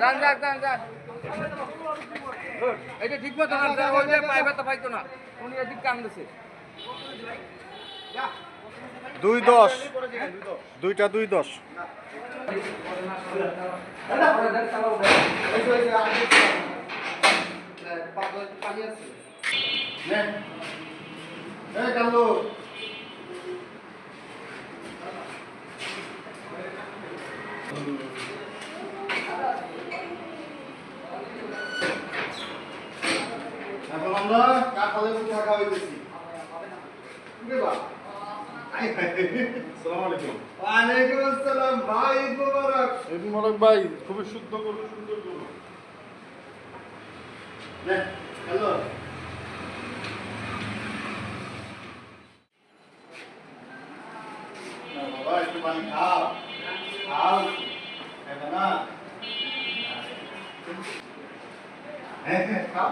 যান যান যান যান। এটা ঠিক মতো না ওই যে পাইবে তো পাইতো না। উনি এদিক কান্দছে দুই দশ। দুইটা দুই দশ। এখন আমরা কাঁঠালের পিঠা খাওয়াইতেছি ভাই খুবই শুদ্ধ করো সুন্দর করো হ্যালো। একটু পানি খাও। খাও। না? হ্যাঁ হ্যাঁ খাও।